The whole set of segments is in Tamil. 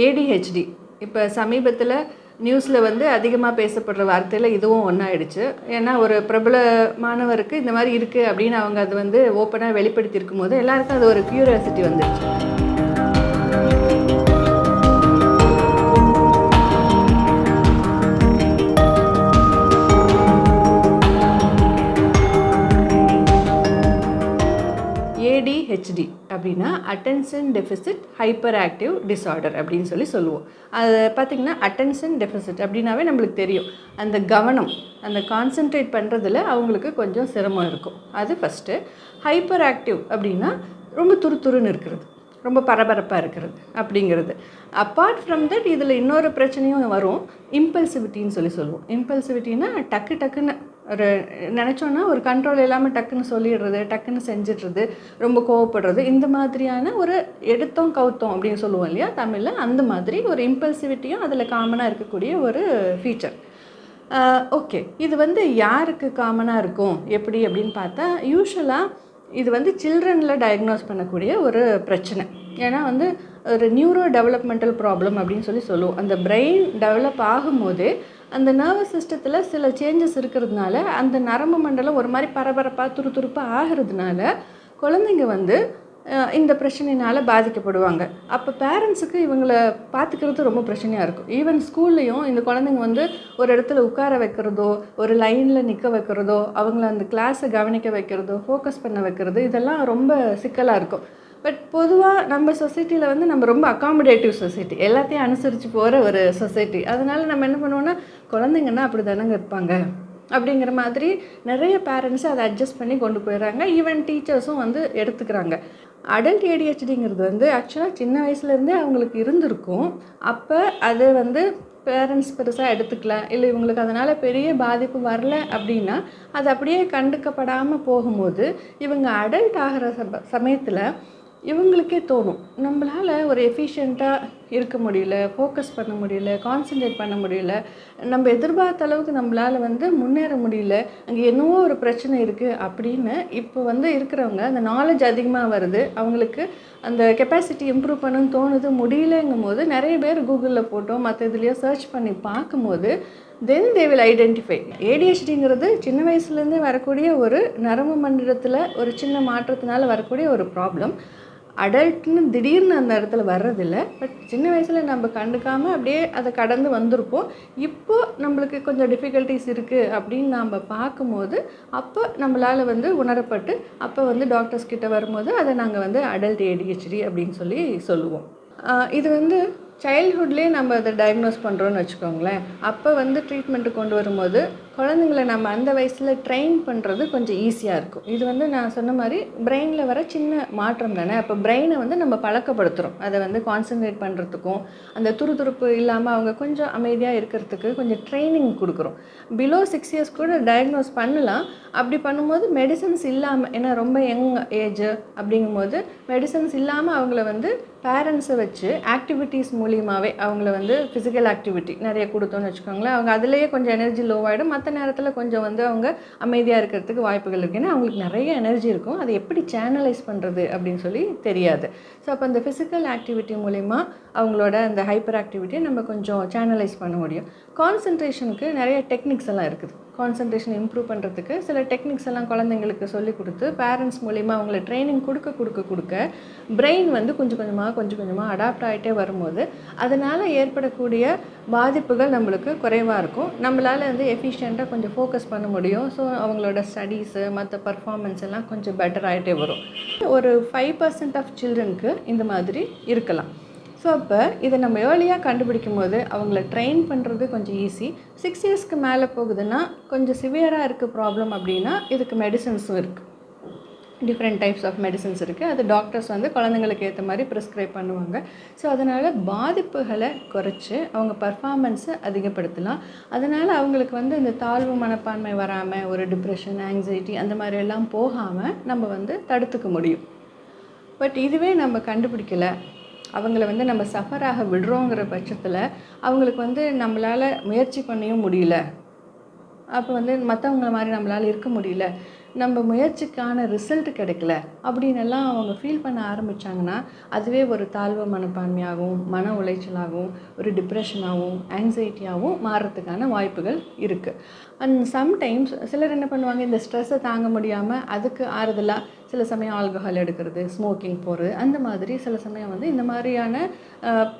ஏடிஹெச்டி இப்போ சமீபத்தில் நியூஸில் வந்து அதிகமாக பேசப்படுற வார்த்தையில் இதுவும் ஒன்றாயிடுச்சு ஏன்னா ஒரு பிரபல மாணவருக்கு இந்த மாதிரி இருக்குது அப்படின்னு அவங்க அது வந்து ஓப்பனாக வெளிப்படுத்தியிருக்கும் போது எல்லாருக்கும் அது ஒரு க்யூரியாசிட்டி வந்துடுச்சு attention deficit hyperactive disorder அப்படின்னு சொல்லி சொல்லுவோம். அது பார்த்திங்கன்னா அட்டென்ஷன் டெஃபிசிட் அப்படின்னாவே நம்மளுக்கு தெரியும். அந்த கவனம் அந்த கான்சென்ட்ரேட் பண்ணுறதுல அவங்களுக்கு கொஞ்சம் சிரமம் இருக்கும். அது ஃபஸ்ட்டு ஹைப்பர் ஆக்டிவ் அப்படின்னா ரொம்ப துருதுருன்னு இருக்கிறது. ரொம்ப பரபரப்பாக இருக்கிறது அப்படிங்கிறது. அப்பார்ட் ஃப்ரம் தட் இதில் இன்னொரு பிரச்சனையும் வரும். இம்பல்சிவிட்டின்னு சொல்லி சொல்லுவோம். இம்பல்சிவிட்டின்னா டக்கு டக்குன்னு ஒரு நினச்சோன்னா ஒரு கண்ட்ரோல் இல்லாமல் டக்குன்னு சொல்லிடுறது டக்குன்னு செஞ்சிடுறது ரொம்ப கோவப்படுறது இந்த மாதிரியான ஒரு எடுத்தோம் கவுத்தோம் அப்படின்னு சொல்லுவோம் இல்லையா? தமிழில் அந்த மாதிரி ஒரு இம்பல்சிவிட்டியும் அதில் காமனாக இருக்கக்கூடிய ஒரு ஃபீச்சர் ஓகே இது வந்து யாருக்கு காமனாக இருக்கும்? எப்படி அப்படின்னு பார்த்தா யூஸ்வலாக இது வந்து சில்ட்ரனில் டயக்னோஸ் பண்ணக்கூடிய ஒரு பிரச்சனை. ஏன்னா வந்து ஒரு நியூரோ டெவலப்மெண்டல் ப்ராப்ளம் அப்படின்னு சொல்லி சொல்லுவோம். அந்த பிரெயின் டெவலப் ஆகும்போதே அந்த நர்வஸ் சிஸ்டத்தில் சில சேஞ்சஸ் இருக்கிறதுனால அந்த நரம்பு மண்டலம் ஒரு மாதிரி பரபரப்பாக துருதுருப்பாக ஆகிறதுனால குழந்தைங்க வந்து இந்த பிரச்சனையினால் பாதிக்கப்படுவாங்க. அப்போ பேரண்ட்ஸுக்கு இவங்களை பார்த்துக்கிறது ரொம்ப பிரச்சனையாக இருக்கும். ஈவன் ஸ்கூல்லையும் இந்த குழந்தைங்க வந்து ஒரு இடத்துல உட்கார வைக்கிறதோ ஒரு லைனில் நிற்க வைக்கிறதோ அவங்கள அந்த கிளாஸை கவனிக்க வைக்கிறதோ ஃபோக்கஸ் பண்ண வைக்கிறது இதெல்லாம் ரொம்ப சிக்கலாக இருக்கும். பட் பொதுவாக நம்ம சொசைட்டியில் வந்து நம்ம ரொம்ப அகாமடேட்டிவ் சொசைட்டி எல்லாத்தையும் அனுசரித்து போகிற ஒரு சொசைட்டி அதனால் நம்ம என்ன பண்ணுவோன்னா குழந்தைங்கன்னா அப்படி தானங்க இருப்பாங்க. அப்படிங்கிற மாதிரி நிறைய பேரண்ட்ஸ் அதை அட்ஜஸ்ட் பண்ணி கொண்டு போயிடுறாங்க. ஈவன் டீச்சர்ஸும் வந்து எடுத்துக்கிறாங்க. அடல்ட் ஏடிஹெச்டிங்கிறது வந்து ஆக்சுவலாக சின்ன வயசுலேருந்தே அவங்களுக்கு இருந்திருக்கும். அப்போ அது வந்து பேரண்ட்ஸ் பெருசாக எடுத்துக்கல. இல்லை இவங்களுக்கு அதனால் பெரிய பாதிப்பு வரல அப்படின்னா அது அப்படியே கண்டுக்கப்படாமல் போகும்போது இவங்க அடல்ட் ஆகிற சம சமயத்தில் இவங்களுக்கே தோணும். நம்மளால் ஒரு எஃபிஷியண்ட்டாக இருக்க முடியல ஃபோக்கஸ் பண்ண முடியல கான்சென்ட்ரேட் பண்ண முடியல. நம்ம எதிர்பார்த்த அளவுக்கு நம்மளால் வந்து முன்னேற முடியல. அங்கே என்னவோ ஒரு பிரச்சனை இருக்குது அப்படின்னு இப்போ வந்து இருக்கிறவங்க அந்த நாலேஜ் அதிகமாக வருது. அவங்களுக்கு அந்த கெப்பாசிட்டி இம்ப்ரூவ் பண்ணணும்னு தோணுது. முடியலங்கும் போது நிறைய பேர் கூகுளில் போட்டோ மற்ற இதுலேயோ சர்ச் பண்ணி பார்க்கும்போது தென் தே வில் ஐடென்டிஃபை ஏடிஹெச்டிங்கிறது சின்ன வயசுலேருந்தே வரக்கூடிய ஒரு நரம்பு மண்டலத்தில் ஒரு சின்ன மாற்றத்தினால வரக்கூடிய ஒரு ப்ராப்ளம் அடல்ட்னு திடீர்னு அந்த இடத்துல வர்றதில்ல. பட் சின்ன வயசில் நம்ம கண்டுக்காமல் அப்படியே அதை கடந்து வந்திருப்போம். இப்போது நம்மளுக்கு கொஞ்சம் டிஃபிகல்ட்டிஸ் இருக்குது அப்படின்னு நாம் பார்க்கும்போது அப்போ நம்மளால் வந்து உணரப்பட்டு அப்போ வந்து டாக்டர்ஸ் கிட்டே வரும்போது அதை நாங்கள் வந்து அடல்ட் ஏடிஹெச்டி அப்படின்னு சொல்லி சொல்லுவோம். இது வந்து சைல்ட்ஹுட்லேயே நம்ம அதை டயக்னோஸ் பண்ணுறோன்னு வச்சுக்கோங்களேன். அப்போ வந்து ட்ரீட்மெண்ட்டு கொண்டு வரும்போது குழந்தைங்கள நம்ம அந்த வயசில் ட்ரெயின் பண்ணுறது கொஞ்சம் ஈஸியாக இருக்கும். இது வந்து நான் சொன்ன மாதிரி பிரெயினில் வர சின்ன மாற்றம் தானே? அப்போ பிரெயினை வந்து நம்ம பழக்கப்படுத்துகிறோம் அதை வந்து கான்சென்ட்ரேட் பண்ணுறதுக்கும் அந்த துருதுருப்பு இல்லாமல் அவங்க கொஞ்சம் அமைதியாக இருக்கிறதுக்கு கொஞ்சம் ட்ரைனிங் கொடுக்குறோம். பிலோ சிக்ஸ் இயர்ஸ் கூட டயக்னோஸ் பண்ணலாம். அப்படி பண்ணும்போது மெடிசன்ஸ் இல்லாமல் ஏன்னா ரொம்ப யங் ஏஜ் அப்படிங்கும்போது மெடிசன்ஸ் இல்லாமல் அவங்கள வந்து பேரண்ட்ஸை வச்சு ஆக்டிவிட்டீஸ் மூலியமாகவே அவங்கள வந்து ஃபிசிக்கல் ஆக்டிவிட்டி நிறைய கொடுத்தோன்னு வச்சுக்கோங்களேன். அவங்க அதுலேயே கொஞ்சம் எனர்ஜி லோவாகிடும் மற்ற நேரத்தில் கொஞ்சம் வந்து அவங்க அமைதியாக இருக்கிறதுக்கு வாய்ப்புகள் இருக்குது ஏன்னா அவங்களுக்கு நிறைய எனர்ஜி இருக்கும். அதை எப்படி சேனலைஸ் பண்ணுறது அப்படின்னு சொல்லி தெரியாது. ஸோ அப்போ அந்த ஃபிசிக்கல் ஆக்டிவிட்டி மூலிமா அவங்களோட அந்த ஹைப்பர் ஆக்டிவிட்டியை நம்ம கொஞ்சம் சேனலைஸ் பண்ண முடியும். கான்சன்ட்ரேஷனுக்கு நிறைய டெக்னிக்ஸ் எல்லாம் இருக்குது. கான்சன்ட்ரேஷன் இம்ப்ரூவ் பண்ணுறதுக்கு சில டெக்னிக்ஸ் எல்லாம் குழந்தைங்களுக்கு சொல்லி கொடுத்து பேரண்ட்ஸ் மூலிமா அவங்கள ட்ரைனிங் கொடுக்க கொடுக்க கொடுக்க பிரெயின் வந்து கொஞ்சம் கொஞ்சமாக கொஞ்சம் கொஞ்சமாக அடாப்ட் ஆகிட்டே வரும்போது அதனால் ஏற்படக்கூடிய பாதிப்புகள் நம்மளுக்கு குறைவாக இருக்கும். நம்மளால் வந்து எஃபிஷியண்ட்டாக கொஞ்சம் ஃபோக்கஸ் பண்ண முடியும். ஸோ அவங்களோட ஸ்டடீஸு மற்ற பர்ஃபார்மன்ஸ் எல்லாம் கொஞ்சம் பெட்டர் ஆகிட்டே வரும். ஒரு ஃபைவ் பர்சன்ட் ஆஃப் சில்ட்ரனுக்கு இந்த மாதிரி இருக்கலாம். ஸோ அப்போ இதை நம்ம ஏர்லியாக கண்டுபிடிக்கும் போது அவங்கள ட்ரெயின் பண்ணுறது கொஞ்சம் ஈஸி சிக்ஸ் இயர்ஸ்க்கு மேலே போகுதுன்னா கொஞ்சம் சிவியராக இருக்குது ப்ராப்ளம் அப்படின்னா இதுக்கு மெடிசன்ஸும் இருக்குது டிஃப்ரெண்ட் டைப்ஸ் ஆஃப் மெடிசன்ஸ் இருக்குது அது டாக்டர்ஸ் வந்து குழந்தைங்களுக்கு ஏற்ற மாதிரி ப்ரிஸ்கிரைப் பண்ணுவாங்க. ஸோ அதனால் பாதிப்புகளை குறைச்சி அவங்க பர்ஃபார்மன்ஸை அதிகப்படுத்தலாம். அதனால் அவங்களுக்கு வந்து இந்த தாழ்வு மனப்பான்மை வராமல் ஒரு டிப்ரெஷன் ஆங்ஸைட்டி அந்த மாதிரி எல்லாம் போகாமல் நம்ம வந்து தடுத்துக்க முடியும். பட் இதுவே நம்ம கண்டுபிடிக்கலை அவங்கள வந்து நம்ம சஃபராக விடுறோங்கிற பட்சத்தில் அவங்களுக்கு வந்து நம்மளால் முயற்சி பண்ணியும் முடியல. அப்போ வந்து மற்றவங்கள மாதிரி நம்மளால் இருக்க முடியல. நம்ம முயற்சிக்கான ரிசல்ட் கிடைக்கல அப்படின்னு அவங்க ஃபீல் பண்ண ஆரம்பித்தாங்கன்னா அதுவே ஒரு தாழ்வு மனப்பான்மையாகவும் மன உளைச்சலாகவும் ஒரு டிப்ரெஷனாகவும் ஆங்ஸைட்டியாகவும் மாறுறதுக்கான வாய்ப்புகள் இருக்குது அண்ட் சம்டைம்ஸ் சிலர் என்ன பண்ணுவாங்க இந்த ஸ்ட்ரெஸ்ஸை தாங்க முடியாமல் அதுக்கு ஆறுதலாக சில சமயம் ஆல்கஹால் எடுக்கிறது ஸ்மோக்கிங் போகிறது அந்த மாதிரி சில சமயம் வந்து இந்த மாதிரியான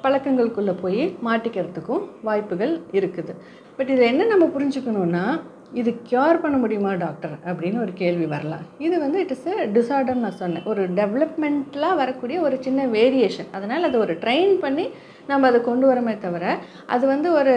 பழக்கங்களுக்குள்ளே போய் மாட்டிக்கிறதுக்கும் வாய்ப்புகள் இருக்குது. பட் இதில் என்ன நம்ம புரிஞ்சுக்கணுன்னா இது க்யூர் பண்ண முடியுமா டாக்டர் அப்படின்னு ஒரு கேள்வி வரலாம். இது வந்து இட் இஸ் எ டிசார்டர் நான் சொன்னேன். ஒரு டெவலப்மெண்ட்லாம் வரக்கூடிய ஒரு சின்ன வேரியேஷன் அதனால் அது ஒரு ட்ரெயின் பண்ணி நம்ம அதை கொண்டு வரமே தவிர அது வந்து ஒரு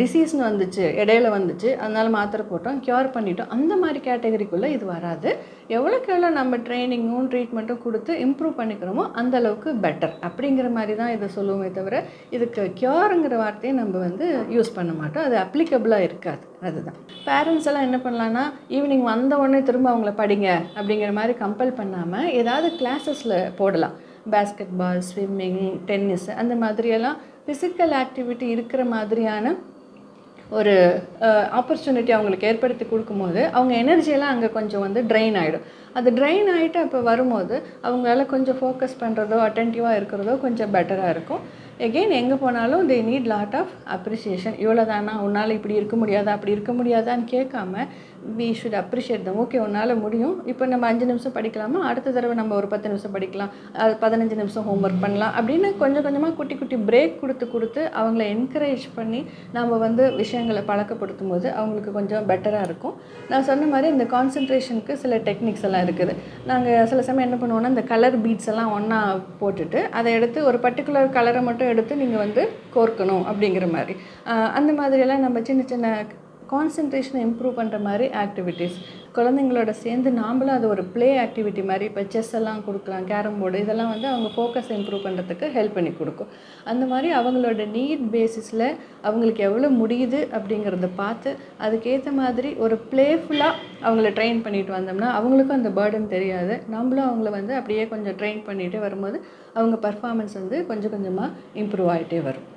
டிசீஸ்னு வந்துச்சு இடையில வந்துச்சு அதனால் மாத்திரை போட்டோம் க்யூர் பண்ணிட்டோம். அந்த மாதிரி கேட்டகரிக்குள்ளே இது வராது. எவ்வளோக்கு எவ்வளோ நம்ம ட்ரைனிங்கும் ட்ரீட்மெண்ட்டும் கொடுத்து இம்ப்ரூவ் பண்ணிக்கிறோமோ அந்த அளவுக்கு பெட்டர் அப்படிங்கிற மாதிரி தான் இதை சொல்லுவோமே தவிர இதுக்கு க்யூருங்கிற வார்த்தையை நம்ம வந்து யூஸ் பண்ண மாட்டோம். அது அப்ளிகபிளாக இருக்காது. அதுதான். பேரண்ட்ஸ் எல்லாம் என்ன பண்ணலான்னா ஈவினிங் வந்த உடனே திரும்ப அவங்கள படிங்க அப்படிங்கிற மாதிரி கம்பல் பண்ணாமல் ஏதாவது கிளாஸஸில் போடலாம். பேஸ்கெட் பால் ஸ்விம்மிங் டென்னிஸ் அந்த மாதிரியெல்லாம் ஃபிசிக்கல் ஆக்டிவிட்டி இருக்கிற மாதிரியான ஒரு ஆப்பர்ச்சுனிட்டி அவங்களுக்கு ஏற்படுத்தி கொடுக்கும்போது அவங்க எனர்ஜியெல்லாம் அங்கே கொஞ்சம் வந்து ட்ரெயின் ஆகிடும் அது ட்ரெயின் ஆகிட்டு அப்போ வரும்போது அவங்களால கொஞ்சம் ஃபோக்கஸ் பண்ணுறதோ அட்டென்டிவாக இருக்கிறதோ கொஞ்சம் பெட்டராக இருக்கும். எகெயின் எங்கே போனாலும் they need lot of appreciation இவ்வளோ தானா உன்னால் இப்படி இருக்க முடியாதா? அப்படி இருக்க முடியாதான்னு கேட்காம we should appreciate them okay உன்னால் முடியும். இப்போ நம்ம அஞ்சு நிமிஷம் படிக்கலாமா? அடுத்த தடவை நம்ம ஒரு பத்து நிமிஷம் படிக்கலாம். அது பதினஞ்சு நிமிஷம் ஹோம்ஒர்க் பண்ணலாம் அப்படின்னு கொஞ்சம் கொஞ்சமாக குட்டி குட்டி பிரேக் கொடுத்து கொடுத்து அவங்கள என்கரேஜ் பண்ணி நம்ம வந்து விஷயங்களை பழக்கப்படுத்தும் போது அவங்களுக்கு கொஞ்சம் பெட்டராக இருக்கும். நான் சொன்ன மாதிரி இந்த கான்சன்ட்ரேஷனுக்கு சில டெக்னிக்ஸ் எல்லாம் இருக்குது. நாங்கள் சில சமயம் என்ன பண்ணுவோம்னா இந்த கலர் பீட்ஸ் எல்லாம் ஒன்றா போட்டுட்டு அதை எடுத்து ஒரு பர்டிகுலர் கலரை மட்டும் எடுத்து நீங்கள் வந்து கோர்க்கணும் அப்படிங்கிற மாதிரி. அந்த மாதிரியெல்லாம் நம்ம சின்ன சின்ன கான்சன்ட்ரேஷனை இம்ப்ரூவ் பண்ணுற மாதிரி ஆக்டிவிட்டீஸ் குழந்தைங்களோட சேர்ந்து நாம்பளும் அது ஒரு ப்ளே ஆக்டிவிட்டி மாதிரி இப்போ செஸ் எல்லாம் கொடுக்கலாம் கேரம் போர்டு இதெல்லாம் வந்து அவங்க ஃபோக்கஸ் இம்ப்ரூவ் பண்ணுறதுக்கு ஹெல்ப் பண்ணி கொடுக்கும். அந்த மாதிரி அவங்களோட நீட் பேசிஸில் அவங்களுக்கு எவ்வளோ முடியுது அப்படிங்கிறத பார்த்து அதுக்கேற்ற மாதிரி ஒரு ப்ளேஃபுல்லாக அவங்கள ட்ரெயின் பண்ணிட்டு வந்தோம்னா அவங்களுக்கும் அந்த பேர்டன் தெரியாது. நம்மளும் அவங்கள வந்து அப்படியே கொஞ்சம் ட்ரெயின் பண்ணிகிட்டே வரும்போது அவங்க பர்ஃபார்மன்ஸ் வந்து கொஞ்சம் கொஞ்சமாக இம்ப்ரூவ் ஆகிட்டே வரும்.